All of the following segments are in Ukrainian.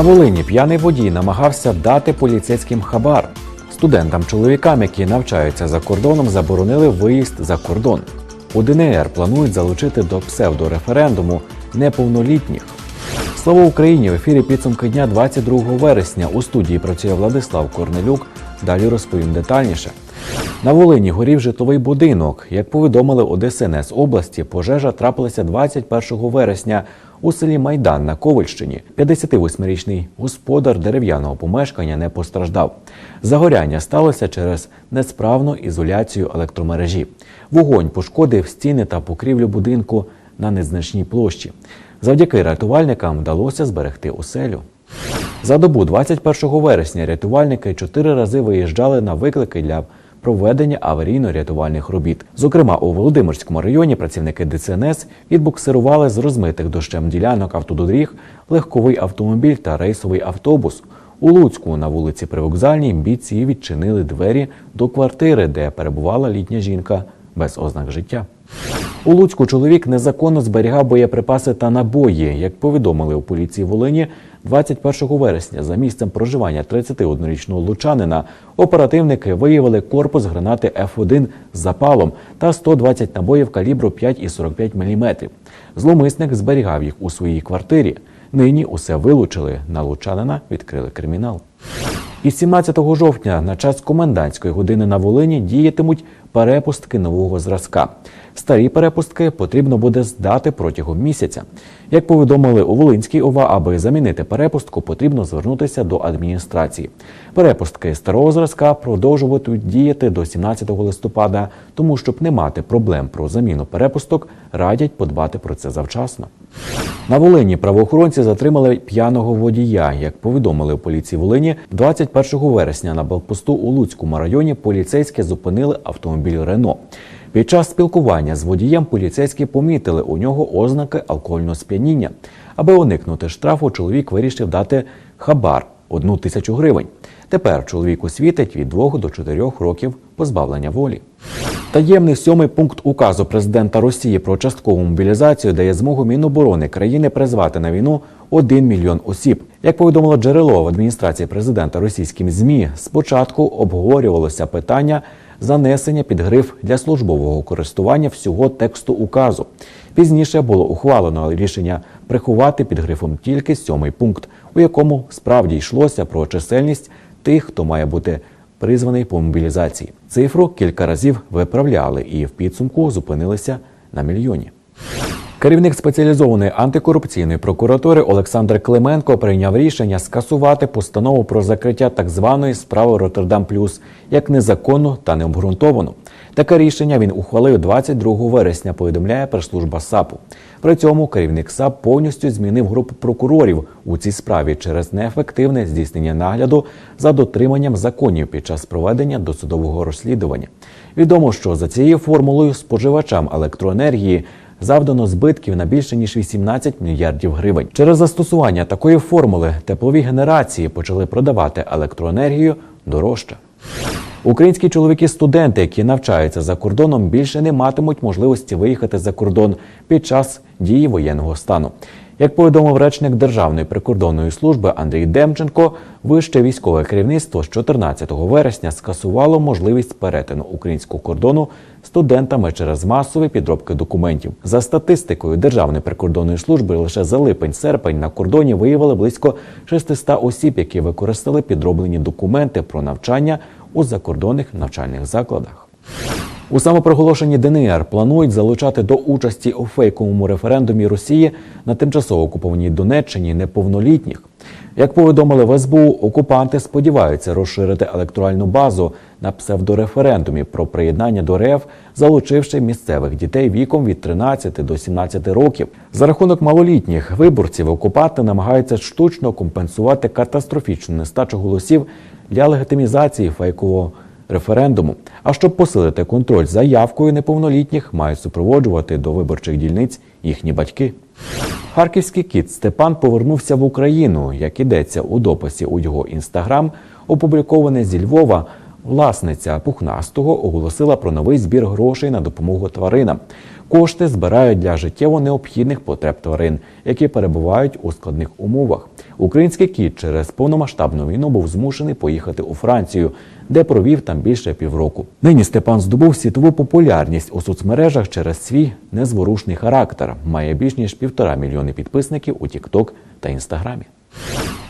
На Волині п'яний водій намагався дати поліцейським хабар. Студентам-чоловікам, які навчаються за кордоном, заборонили виїзд за кордон. У ДНР планують залучити до псевдореферендуму неповнолітніх. Слава Україні! В ефірі підсумки дня 22 вересня. У студії працює Владислав Корнелюк. Далі розповім детальніше. На Волині горів житловий будинок. Як повідомили у області, пожежа трапилася 21 вересня у селі Майдан на Ковальщині. 58-річний господар дерев'яного помешкання не постраждав. Загоряння сталося через несправну ізоляцію електромережі. Вогонь пошкодив стіни та покрівлю будинку на незначній площі. Завдяки рятувальникам вдалося зберегти оселю. За добу 21 вересня рятувальники чотири рази виїжджали на виклики для проведення аварійно-рятувальних робіт. Зокрема, у Володимирському районі працівники ДСНС відбуксирували з розмитих дощем ділянок автодоріг легковий автомобіль та рейсовий автобус. У Луцьку на вулиці Привокзальній бійці відчинили двері до квартири, де перебувала літня жінка без ознак життя. У Луцьку чоловік незаконно зберігав боєприпаси та набої. Як повідомили у поліції Волині, 21 вересня за місцем проживання 31-річного лучанина оперативники виявили корпус гранати Ф1 з запалом та 120 набоїв калібру 5,45 мм. Зломисник зберігав їх у своїй квартирі. Нині усе вилучили. На лучанина відкрили кримінал. Із 17 жовтня на час комендантської години на Волині діятимуть перепустки нового зразка. Старі перепустки потрібно буде здати протягом місяця. Як повідомили у Волинській ОВА, аби замінити перепустку, потрібно звернутися до адміністрації. Перепустки старого зразка продовжуватимуть діяти до 17 листопада, тому щоб не мати проблем про заміну перепусток, радять подбати про це завчасно. На Волині правоохоронці затримали п'яного водія. Як повідомили у поліції Волині, 21 вересня на блокпосту у Луцькому районі поліцейські зупинили автомобіль Рено. Під час спілкування з водієм поліцейські помітили у нього ознаки алкогольного сп'яніння. Аби уникнути штрафу, чоловік вирішив дати хабар одну тисячу гривень. Тепер чоловіку світить від 2 до 4 років позбавлення волі. Таємний сьомий пункт указу президента Росії про часткову мобілізацію дає змогу Міноборони країни призвати на війну 1 мільйон осіб. Як повідомило джерело в адміністрації президента російським змі, спочатку обговорювалося питання занесення під гриф для службового користування всього тексту указу. Пізніше було ухвалено рішення приховати під грифом тільки сьомий пункт, у якому справді йшлося про чисельність тих, хто має бути призваний по мобілізації. Цифру кілька разів виправляли і в підсумку зупинилися на мільйоні. Керівник спеціалізованої антикорупційної прокуратури Олександр Клименко прийняв рішення скасувати постанову про закриття так званої справи Роттердам Плюс як незаконну та необґрунтовану. Таке рішення він ухвалив 22 вересня. Повідомляє прес-служба САПу. При цьому керівник САП повністю змінив групу прокурорів у цій справі через неефективне здійснення нагляду за дотриманням законів під час проведення досудового розслідування. Відомо, що за цією формулою споживачам електроенергії завдано збитків на більше ніж 18 мільярдів гривень. Через застосування такої формули теплові генерації почали продавати електроенергію дорожче. Українські чоловіки-студенти, які навчаються за кордоном, більше не матимуть можливості виїхати за кордон під час дії воєнного стану. Як повідомив речник Державної прикордонної служби Андрій Демченко, вище військове керівництво з 14 вересня скасувало можливість перетину українського кордону студентами через масові підробки документів. За статистикою Державної прикордонної служби лише за липень-серпень на кордоні виявили близько 600 осіб, які використали підроблені документи про навчання у закордонних навчальних закладах. У самопроголошенні ДНР планують залучати до участі у фейковому референдумі Росії на тимчасово окупованій Донеччині неповнолітніх. Як повідомили в СБУ, окупанти сподіваються розширити електоральну базу на псевдореферендумі про приєднання до РФ, залучивши місцевих дітей віком від 13 до 17 років. За рахунок малолітніх виборців окупанти намагаються штучно компенсувати катастрофічну нестачу голосів для легітимізації фейкового референдуму. А щоб посилити контроль за явкою неповнолітніх, мають супроводжувати до виборчих дільниць їхні батьки. Харківський кіт Степан повернувся в Україну. Як ідеться у дописі у його інстаграм, опубліковане зі Львова. Власниця пухнастого оголосила про новий збір грошей на допомогу тваринам. Кошти збирають для життєво необхідних потреб тварин, які перебувають у складних умовах. Український кіт через повномасштабну війну був змушений поїхати у Францію, де провів там більше півроку. Нині Степан здобув світову популярність у соцмережах через свій незворушний характер. Має більш ніж півтора мільйони підписників у TikTok та Інстаграмі.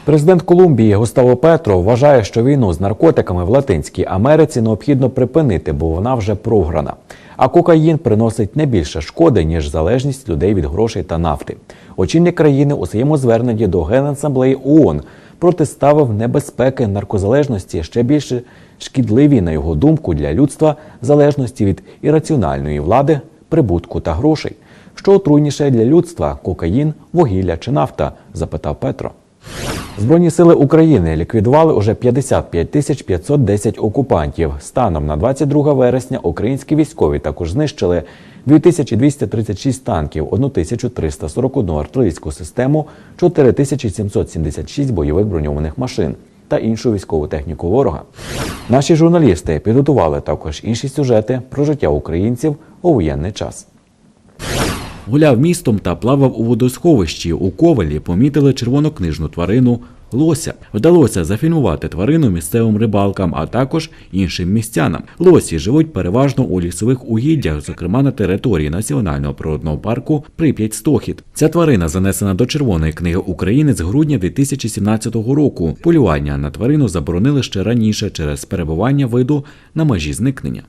Президент Колумбії Густаво Петро вважає, що війну з наркотиками в Латинській Америці необхідно припинити, бо вона вже програна. А кокаїн приносить не більше шкоди, ніж залежність людей від грошей та нафти. Очільник країни у своєму зверненні до Генасамблеї ООН протиставив небезпеки наркозалежності ще більше шкідливі, на його думку, для людства залежності від ірраціональної влади, прибутку та грошей. Що отруйніше для людства кокаїн, вугілля чи нафта? запитав Петро. Збройні сили України ліквідували уже 55 тисяч 510 окупантів. Станом на 22 вересня українські військові також знищили 2236 танків, 1341 артилерійську систему, 4776 бойових броньованих машин та іншу військову техніку ворога. Наші журналісти підготували також інші сюжети про життя українців у воєнний час. Гуляв містом та плавав у водосховищі. У ковалі помітили червонокнижну тварину лося. Вдалося зафільмувати тварину місцевим рибалкам, а також іншим містянам. Лосі живуть переважно у лісових угіддях, зокрема на території національного природного парку Прип'ять Стохід. Ця тварина занесена до Червоної книги України з грудня 2017 року. Полювання на тварину заборонили ще раніше через перебування виду на межі зникнення.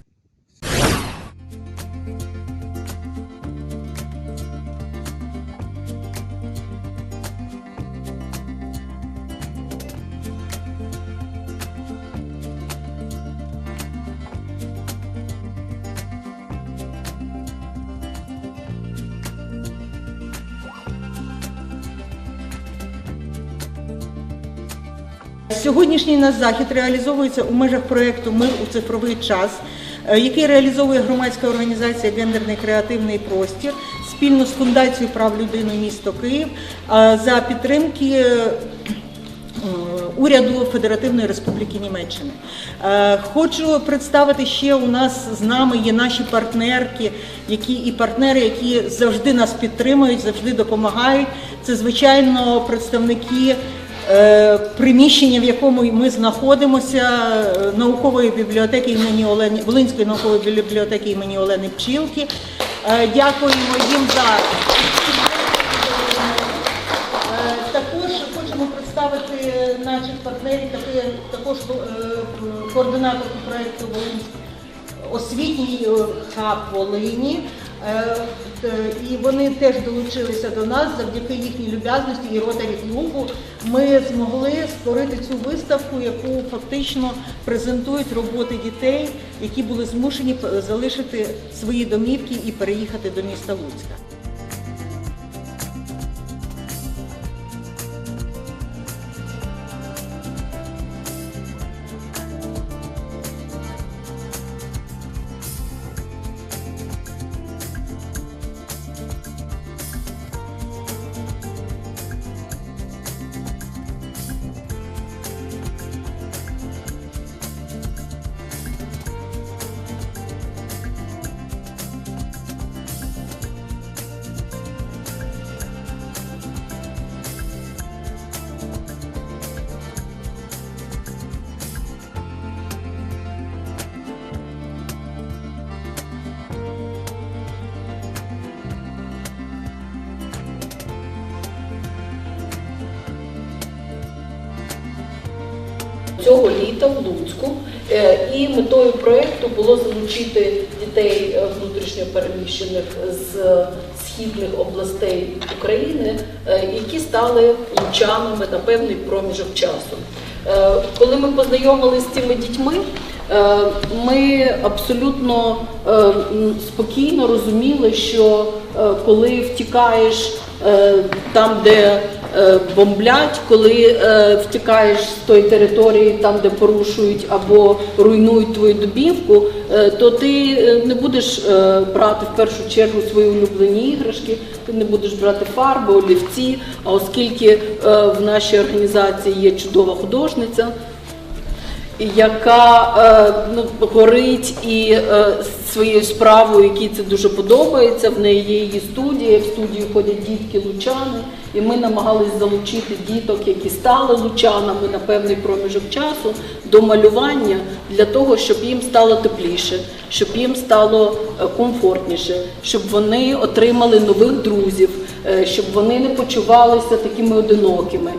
Наш захід реалізовується у межах проєкту Мир у цифровий час, е, який реалізовує громадська організація Гендерний креативний простір спільно з фундацією прав людини місто Київ е, за підтримки. е, Уряду Федеративної Республіки Німеччини хочу представити ще у нас з нами є наші партнерки, які і партнери, які завжди нас підтримують, завжди допомагають. Це звичайно представники приміщення, в якому ми знаходимося, е, наукової бібліотеки імені Олени Волинської наукової бібліотеки імені Олени Пчілки. Е, Дякуємо їм за Е, Також хочемо представити наших партнерів, також е, координаторку проєкту Волинськ освітній е, хаб Волині. Е, І вони теж долучилися до нас завдяки їхній люб'язності і ротарі клубу. Ми змогли створити цю виставку, яку фактично презентують роботи дітей, які були змушені залишити свої домівки і переїхати до міста Луцька. Цього літа в Луцьку. Е, І метою проєкту було залучити дітей е, внутрішньо переміщених з східних областей України, е, які стали лучанами на певний проміжок часу. Коли ми познайомилися з цими дітьми, ми абсолютно спокійно розуміли, що коли втікаєш там, де бомблять, коли е, втікаєш з тої території, там де порушують або руйнують твою добівку, е, то ти е, не будеш е, брати в першу чергу свої улюблені іграшки, ти не будеш брати фарби, олівці. А оскільки е, в нашій організації є чудова художниця. Яка е, ну, горить і е, своєю справою, якій це дуже подобається. В неї є її студія, в студію ходять дітки лучани, і ми намагались залучити діток, які стали лучанами на певний проміжок часу до малювання для того, щоб їм стало тепліше, щоб їм стало е, комфортніше, щоб вони отримали нових друзів, щоб вони не почувалися такими одинокими.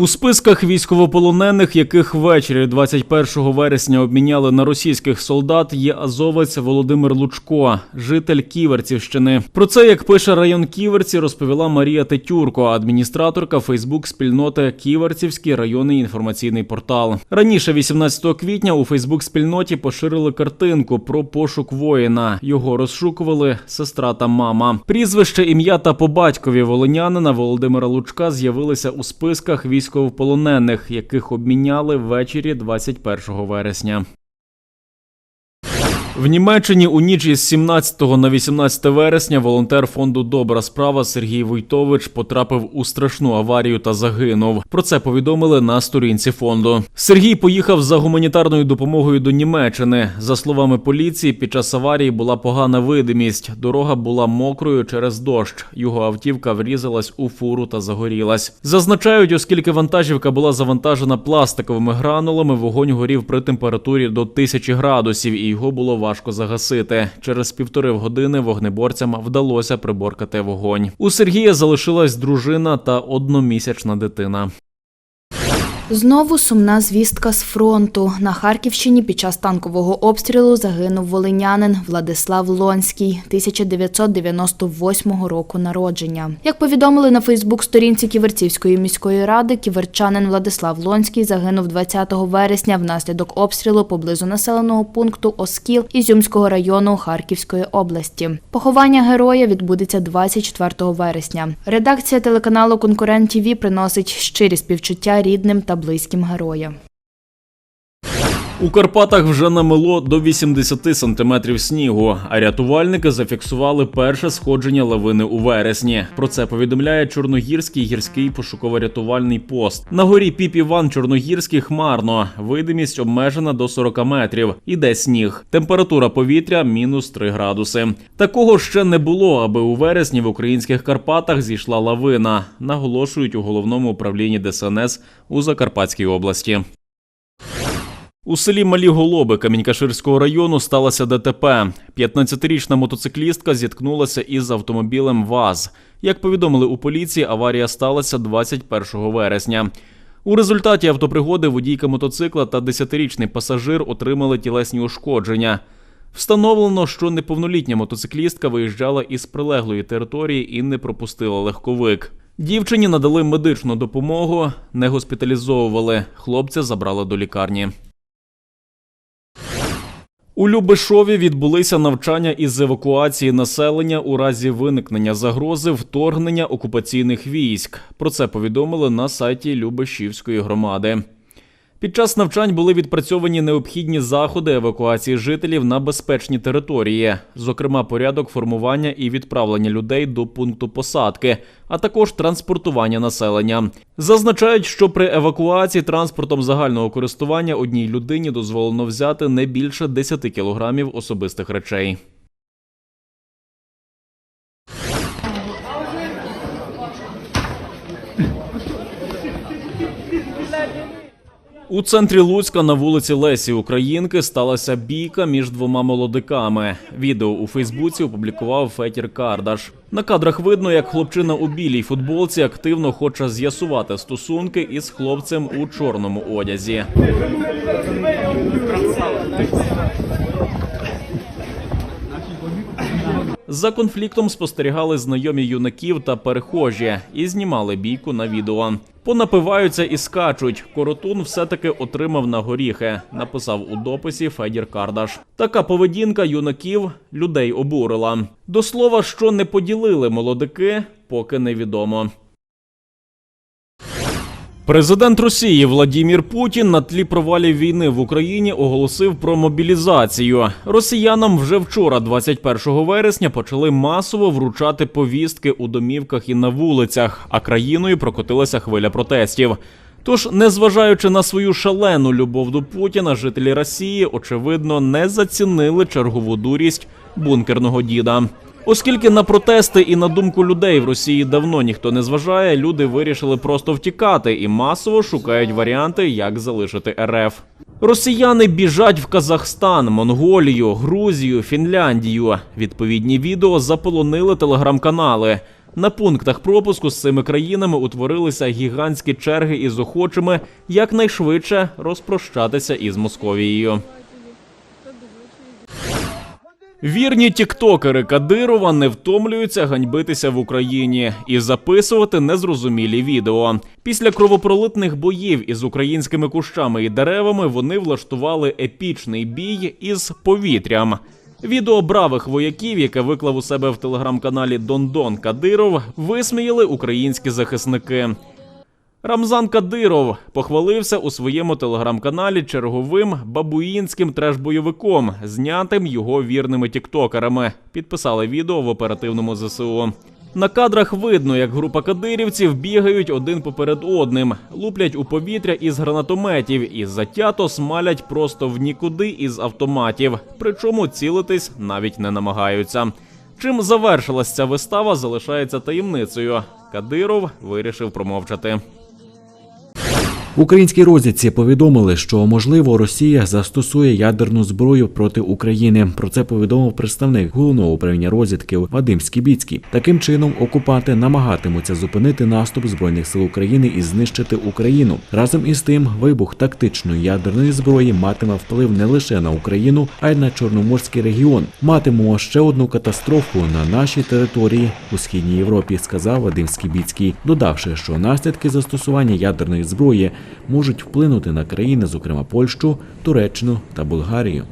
У списках військовополонених, яких ввечері 21 вересня обміняли на російських солдат, є азовець Володимир Лучко, житель Ківерцівщини. Про це, як пише район Ківерці, розповіла Марія Тетюрко, адміністраторка Фейсбук спільноти Ківерцівський районний інформаційний портал. Раніше, 18 квітня, у Фейсбук спільноті поширили картинку про пошук воїна. Його розшукували сестра та мама. Прізвище, ім'я та по батькові волинянина Володимира Лучка з'явилися у списках військовополонених, яких обміняли ввечері 21 вересня. В Німеччині у ніч із 17 на 18 вересня волонтер фонду Добра справа Сергій Войтович потрапив у страшну аварію та загинув. Про це повідомили на сторінці фонду. Сергій поїхав за гуманітарною допомогою до Німеччини. За словами поліції, під час аварії була погана видимість. Дорога була мокрою через дощ. Його автівка врізалась у фуру та загорілась. Зазначають, оскільки вантажівка була завантажена пластиковими гранулами, вогонь горів при температурі до 1000 градусів, і його було важко загасити. Через півтори години вогнеборцям вдалося приборкати вогонь. У Сергія залишилась дружина та одномісячна дитина. Знову сумна звістка з фронту. На Харківщині під час танкового обстрілу загинув волинянин Владислав Лонський, 1998 року народження. Як повідомили на Фейсбук-сторінці Ківерцівської міської ради, ківерчанин Владислав Лонський загинув 20 вересня внаслідок обстрілу поблизу населеного пункту Оскіл Ізюмського району Харківської області. Поховання героя відбудеться 24 вересня. Редакція телеканалу Конкурент ТІВІ приносить щирі співчуття рідним та близьким героя. У Карпатах вже намело до 80 сантиметрів снігу, а рятувальники зафіксували перше сходження лавини у вересні. Про це повідомляє Чорногірський гірський пошуково-рятувальний пост. На горі Піп Іван Чорногірський хмарно. Видимість обмежена до 40 метрів. Іде сніг. Температура повітря мінус 3 градуси. Такого ще не було, аби у вересні в українських Карпатах зійшла лавина. Наголошують у головному управлінні ДСНС у Закарпатській області. У селі Малі Голоби Камінькаширського району сталося ДТП. 15-річна мотоциклістка зіткнулася із автомобілем ВАЗ. Як повідомили у поліції, аварія сталася 21 вересня. У результаті автопригоди водійка мотоцикла та 10-річний пасажир отримали тілесні ушкодження. Встановлено, що неповнолітня мотоциклістка виїжджала із прилеглої території і не пропустила легковик. Дівчині надали медичну допомогу, не госпіталізовували. Хлопця забрали до лікарні. У Любешові відбулися навчання із евакуації населення у разі виникнення загрози вторгнення окупаційних військ. Про це повідомили на сайті Любешівської громади. Під час навчань були відпрацьовані необхідні заходи евакуації жителів на безпечні території, зокрема порядок формування і відправлення людей до пункту посадки, а також транспортування населення. Зазначають, що при евакуації транспортом загального користування одній людині дозволено взяти не більше 10 кілограмів особистих речей. У центрі Луцька на вулиці Лесі Українки сталася бійка між двома молодиками. Відео у Фейсбуці опублікував Фетір Кардаш. На кадрах видно, як хлопчина у білій футболці активно хоче з'ясувати стосунки із хлопцем у чорному одязі. За конфліктом спостерігали знайомі юнаків та перехожі і знімали бійку на відео. Понапиваються і скачуть. Коротун все-таки отримав на горіхи, написав у дописі Федір Кардаш. Така поведінка юнаків людей обурила. До слова, що не поділили молодики, поки невідомо. Президент Росії Владімір Путін на тлі провалів війни в Україні оголосив про мобілізацію. Росіянам вже вчора, 21 вересня, почали масово вручати повістки у домівках і на вулицях, а країною прокотилася хвиля протестів. Тож, незважаючи на свою шалену любов до Путіна, жителі Росії очевидно не зацінили чергову дурість бункерного діда. Оскільки на протести і на думку людей в Росії давно ніхто не зважає, люди вирішили просто втікати і масово шукають варіанти, як залишити РФ. Росіяни біжать в Казахстан, Монголію, Грузію, Фінляндію. Відповідні відео заполонили телеграм-канали. На пунктах пропуску з цими країнами утворилися гігантські черги із охочими якнайшвидше розпрощатися із Московією. Вірні тіктокери Кадирова не втомлюються ганьбитися в Україні і записувати незрозумілі відео. Після кровопролитних боїв із українськими кущами і деревами вони влаштували епічний бій із повітрям. Відео бравих вояків, яке виклав у себе в телеграм-каналі Дондон Кадиров, висміяли українські захисники. Рамзан Кадиров похвалився у своєму телеграм-каналі черговим бабуїнським треш-бойовиком, знятим його вірними тіктокерами. Підписали відео в оперативному ЗСУ. На кадрах видно, як група кадирівців бігають один поперед одним, луплять у повітря із гранатометів і затято смалять просто в нікуди із автоматів. Причому цілитись навіть не намагаються. Чим завершилась ця вистава, залишається таємницею. Кадиров вирішив промовчати. Українській розвідці повідомили, що можливо Росія застосує ядерну зброю проти України. Про це повідомив представник головного управління розвідки Вадим Скібіцький. Таким чином окупанти намагатимуться зупинити наступ збройних сил України і знищити Україну. Разом із тим, вибух тактичної ядерної зброї матиме вплив не лише на Україну, а й на Чорноморський регіон. Матимемо ще одну катастрофу на нашій території у східній Європі, сказав Вадим Скібіцький, додавши, що наслідки застосування ядерної зброї можуть вплинути на країни, зокрема Польщу, Туреччину та Болгарію.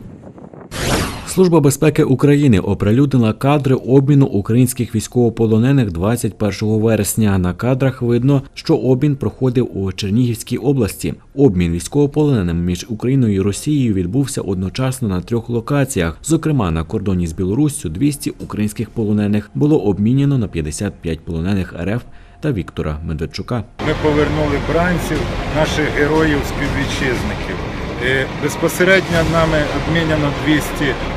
Служба безпеки України оприлюднила кадри обміну українських військовополонених 21 вересня. На кадрах видно, що обмін проходив у Чернігівській області. Обмін військовополоненим між Україною і Росією відбувся одночасно на трьох локаціях. Зокрема, на кордоні з Білоруссю 200 українських полонених було обмінено на 55 полонених РФ та Віктора Медведчука. Ми повернули бранців, наших героїв, співвітчизників. Е, Безпосередньо нами обміняно 200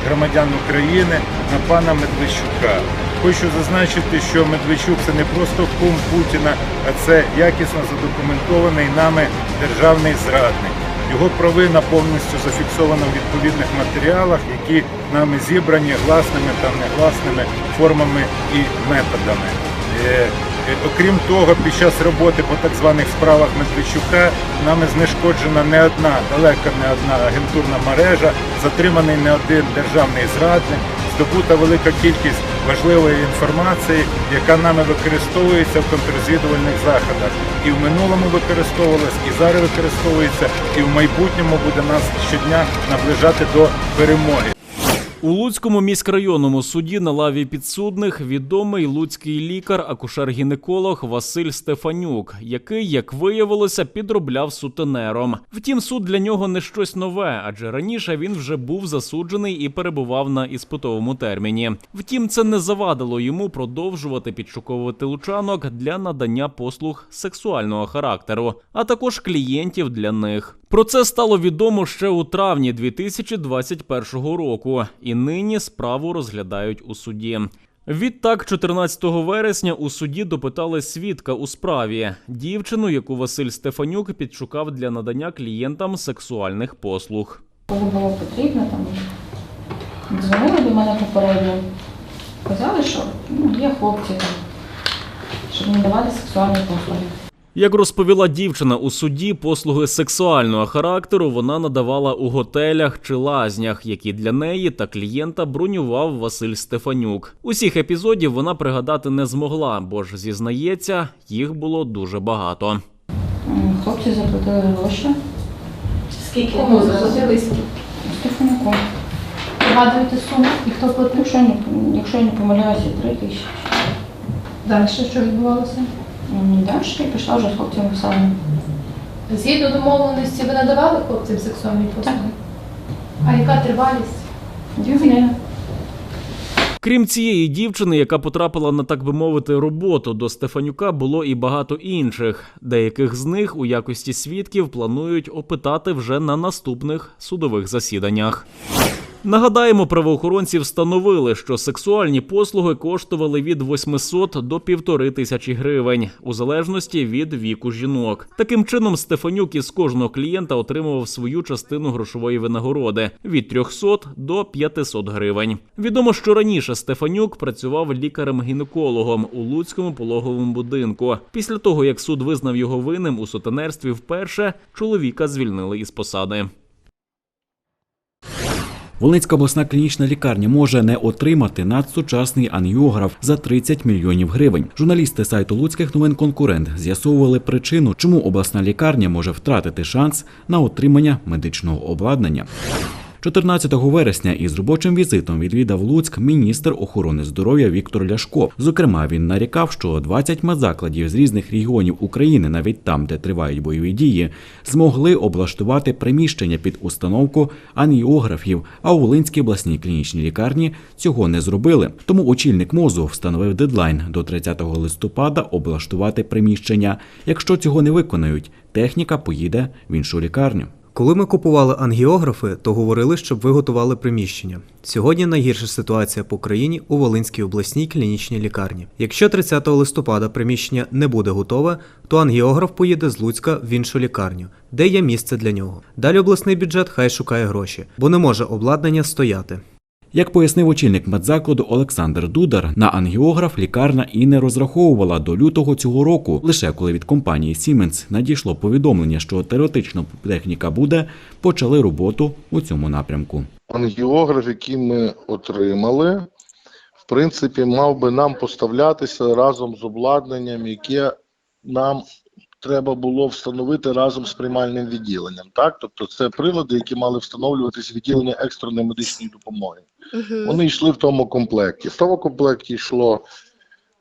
громадян України на пана Медведчука. Хочу зазначити, що Медведчук це не просто кум Путіна, а це якісно задокументований нами державний зрадник. Його провина повністю зафіксована в відповідних матеріалах, які нами зібрані гласними та негласними формами і методами. Е, Окрім того, під час роботи по так званих справах Медведчука нами знешкоджена не одна, далеко не одна агентурна мережа, затриманий не один державний зрадник, здобута велика кількість важливої інформації, яка нами використовується в контррозвідувальних заходах. І в минулому використовувалась, і зараз використовується, і в майбутньому буде нас щодня наближати до перемоги. У Луцькому міськрайонному суді на лаві підсудних відомий луцький лікар, акушер-гінеколог Василь Стефанюк, який, як виявилося, підробляв сутенером. Втім, суд для нього не щось нове, адже раніше він вже був засуджений і перебував на іспитовому терміні. Втім, це не завадило йому продовжувати підшуковувати лучанок для надання послуг сексуального характеру, а також клієнтів для них. Про це стало відомо ще у травні 2021 року, і нині справу розглядають у суді. Відтак, 14 вересня у суді допитали свідка у справі дівчину, яку Василь Стефанюк підшукав для надання клієнтам сексуальних послуг. Коли було потрібно, там дзвонили до мене попередньо, казали, що ну, є хлопці щоб не давати сексуальні послуги. Як розповіла дівчина у суді, послуги сексуального характеру вона надавала у готелях чи лазнях, які для неї та клієнта бронював Василь Стефанюк. Усіх епізодів вона пригадати не змогла, бо ж зізнається, їх було дуже багато. Хлопці заплатили гроші Скільки Кому заплатили? Стефанюку. Пригадуєте суму? І хто платив, якщо я не помиляюся, три тисячі. Далі що відбувалося? М, Далі я пішла вже з хлопцями в сауну. Згідно домовленості, ви надавали хлопцям сексуальні послуги? А яка тривалість? Дві години. Крім цієї дівчини, яка потрапила на так би мовити роботу до Стефанюка, було і багато інших. Деяких з них у якості свідків планують опитати вже на наступних судових засіданнях. Нагадаємо, правоохоронці встановили, що сексуальні послуги коштували від 800 до півтори тисячі гривень, у залежності від віку жінок. Таким чином, Стефанюк із кожного клієнта отримував свою частину грошової винагороди від 300 до 500 гривень. Відомо, що раніше Стефанюк працював лікарем-гінекологом у Луцькому пологовому будинку. Після того, як суд визнав його винним у сутенерстві вперше, чоловіка звільнили із посади. Волинська обласна клінічна лікарня може не отримати надсучасний ангіограф за 30 мільйонів гривень. Журналісти сайту Луцьких новин конкурент з'ясовували причину, чому обласна лікарня може втратити шанс на отримання медичного обладнання. 14 вересня із робочим візитом відвідав Луцьк міністр охорони здоров'я Віктор Ляшко. Зокрема, він нарікав, що 20 медзакладів з різних регіонів України, навіть там, де тривають бойові дії, змогли облаштувати приміщення під установку аніографів, а у Волинській обласній клінічній лікарні цього не зробили. Тому очільник мозу встановив дедлайн до 30 листопада облаштувати приміщення. Якщо цього не виконають, техніка поїде в іншу лікарню. Коли ми купували ангіографи, то говорили, щоб ви готували приміщення. Сьогодні найгірша ситуація по країні у Волинській обласній клінічній лікарні. Якщо 30 листопада приміщення не буде готове, то ангіограф поїде з Луцька в іншу лікарню, де є місце для нього. Далі обласний бюджет хай шукає гроші, бо не може обладнання стояти. Як пояснив очільник медзакладу Олександр Дудар, на ангіограф лікарня і не розраховувала до лютого цього року, лише коли від компанії Siemens надійшло повідомлення, що теоретично техніка буде, почали роботу у цьому напрямку. ангіограф, який ми отримали, в принципі, мав би нам поставлятися разом з обладнанням, яке нам треба було встановити разом з приймальним відділенням. Так, тобто це прилади, які мали встановлюватися відділення екстреної медичної допомоги. Вони йшли в тому комплекті. В тому комплекті йшло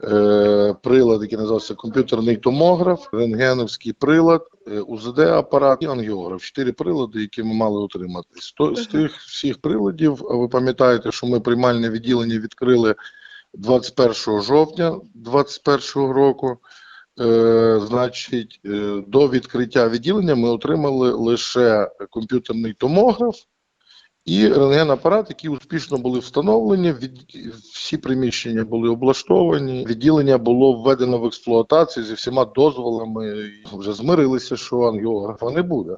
е, прилад, який називався комп'ютерний томограф, рентгеновський прилад, е, УЗД-апарат і ангіограф. Чотири прилади, які ми мали отримати. З, то- з тих всіх приладів, ви пам'ятаєте, що ми приймальне відділення відкрили 21 жовтня 2021 року. Е, значить, е, до відкриття відділення ми отримали лише комп'ютерний томограф і рентген-апарат, які успішно були встановлені. Від... Всі приміщення були облаштовані. Відділення було введено в експлуатацію зі всіма дозволами. Вже змирилися, що ангіографа не буде.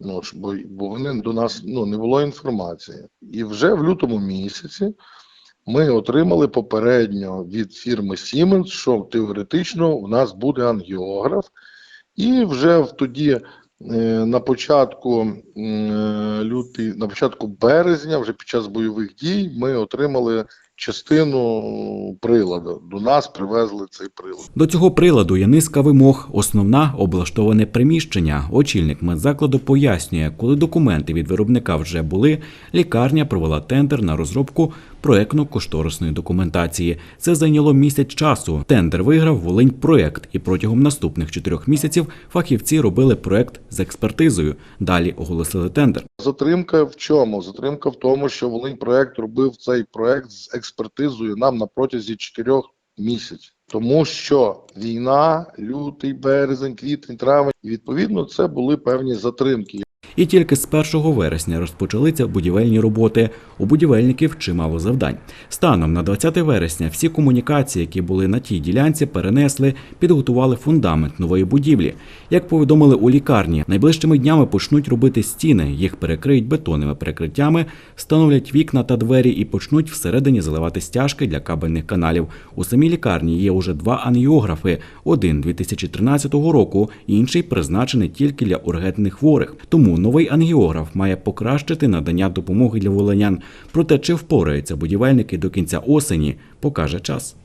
Ну бо, бо вони до нас ну не було інформації. І вже в лютому місяці ми отримали попередньо від фірми Siemens, що теоретично у нас буде ангіограф, і вже тоді. е, На початку е, на початку березня, вже під час бойових дій, ми отримали частину приладу. До нас привезли цей прилад. До цього приладу є низка вимог. Основна облаштоване приміщення. Очільник медзакладу пояснює, коли документи від виробника вже були, лікарня провела тендер на розробку проектно-кошторисної документації. Це зайняло місяць часу. Тендер виграв Волинь проект, і протягом наступних чотирьох місяців фахівці робили проект з експертизою. Далі оголосили тендер. Затримка в чому? Затримка в тому, що Волинь проект робив цей проект з експертизою нам на протязі чотирьох місяців. Тому що війна, лютий, березень, квітень, травень, і відповідно це були певні затримки. І тільки з 1 вересня розпочалися будівельні роботи. У будівельників чимало завдань. Станом на 20 вересня всі комунікації, які були на тій ділянці, перенесли, підготували фундамент нової будівлі. Як повідомили у лікарні, найближчими днями почнуть робити стіни, їх перекриють бетонними перекриттями, встановлять вікна та двері і почнуть всередині заливати стяжки для кабельних каналів. У самій лікарні є уже два ангіографи: один 2013 року, інший призначений тільки для ургентних хворих. Тому новий ангіограф має покращити надання допомоги для волинян. Проте чи впораються будівельники до кінця осені, покаже час.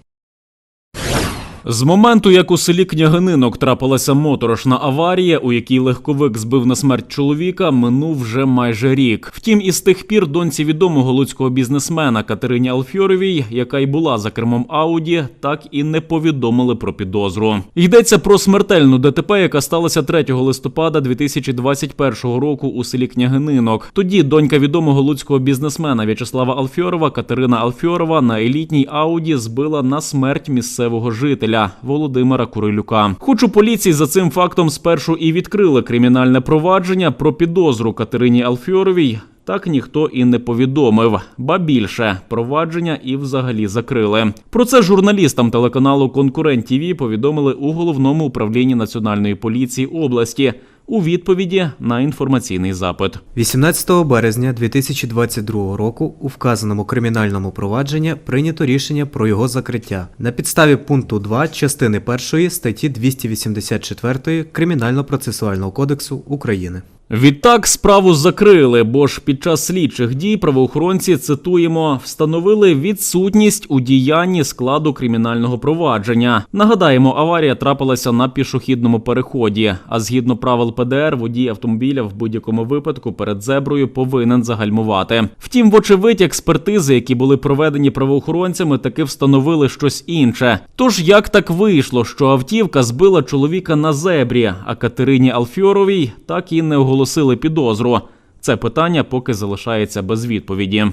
З моменту, як у селі Княгининок трапилася моторошна аварія, у якій легковик збив на смерть чоловіка, минув вже майже рік. Втім, із тих пір доньці відомого луцького бізнесмена Катерині Алфьоровій, яка й була за кермом Ауді, так і не повідомили про підозру. Йдеться про смертельну ДТП, яка сталася 3 листопада 2021 року у селі Княгининок. Тоді донька відомого луцького бізнесмена В'ячеслава Алфьорова Катерина Алфьорова на елітній Ауді збила на смерть місцевого жителя Володимира Курилюка. Хоч у поліції за цим фактом спершу і відкрили кримінальне провадження про підозру Катерині Алфьоровій. Так ніхто і не повідомив. Ба більше провадження і взагалі закрили. Про це журналістам телеканалу Конкурент ТІВІ повідомили у головному управлінні національної поліції області у відповіді на інформаційний запит. 18 березня 2022 року у вказаному кримінальному провадженні прийнято рішення про його закриття на підставі пункту 2 частини 1 статті 284 Кримінально-процесуального кодексу України. Відтак справу закрили, бо ж під час слідчих дій правоохоронці цитуємо встановили відсутність у діянні складу кримінального провадження. Нагадаємо, аварія трапилася на пішохідному переході. А згідно правил ПДР, водій автомобіля в будь-якому випадку перед зеброю повинен загальмувати. Втім, вочевидь, експертизи, які були проведені правоохоронцями, таки встановили щось інше. Тож як так вийшло, що автівка збила чоловіка на зебрі, а Катерині Алфьоровій так і не оголосили підозру. Це питання поки залишається без відповіді.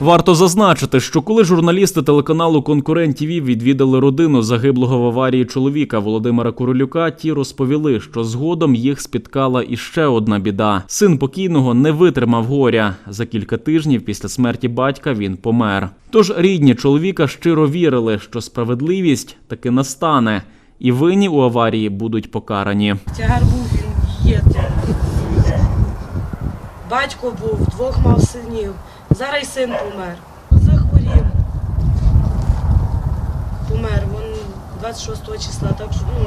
Варто зазначити, що коли журналісти телеканалу Конкурент ТІВІ відвідали родину загиблого в аварії чоловіка Володимира Курилюка, ті розповіли, що згодом їх спіткала іще одна біда. Син покійного не витримав горя. За кілька тижнів після смерті батька він помер. Тож рідні чоловіка щиро вірили, що справедливість таки настане, і винні у аварії будуть покарані. Тягар був, він є. Батько був, двох мав синів. Зараз й син помер. Захворів. Помер. Він 26 числа, так що ну,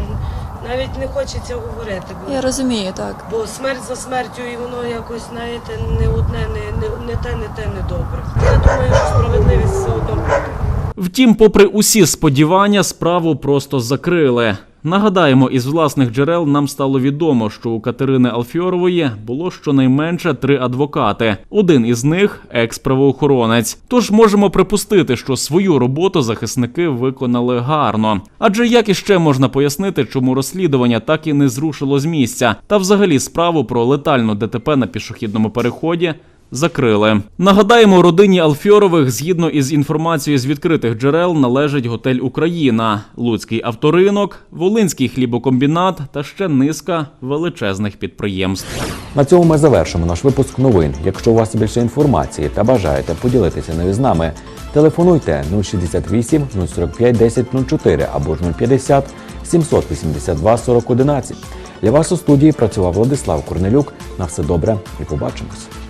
навіть не хочеться говорити. Бо, Я розумію, так. бо смерть за смертю і воно якось, знаєте, не одне, не, не, не те, не те, не добре. Я думаю, що справедливість все одно буде. Втім, попри усі сподівання, справу просто закрили. Нагадаємо, із власних джерел нам стало відомо, що у Катерини Алфьорової було щонайменше три адвокати. Один із них екс-правоохоронець. Тож можемо припустити, що свою роботу захисники виконали гарно. Адже як іще можна пояснити, чому розслідування так і не зрушило з місця, та взагалі справу про летальну ДТП на пішохідному переході закрили. Нагадаємо, родині Алфьорових, згідно із інформацією з відкритих джерел, належить готель Україна, Луцький авторинок, Волинський хлібокомбінат та ще низка величезних підприємств. На цьому ми завершимо наш випуск новин. Якщо у вас більше інформації та бажаєте поділитися нею з нами, телефонуйте 068 045 1004 або ж 050 782 4011. Для вас у студії працював Владислав Корнелюк. На все добре і побачимось.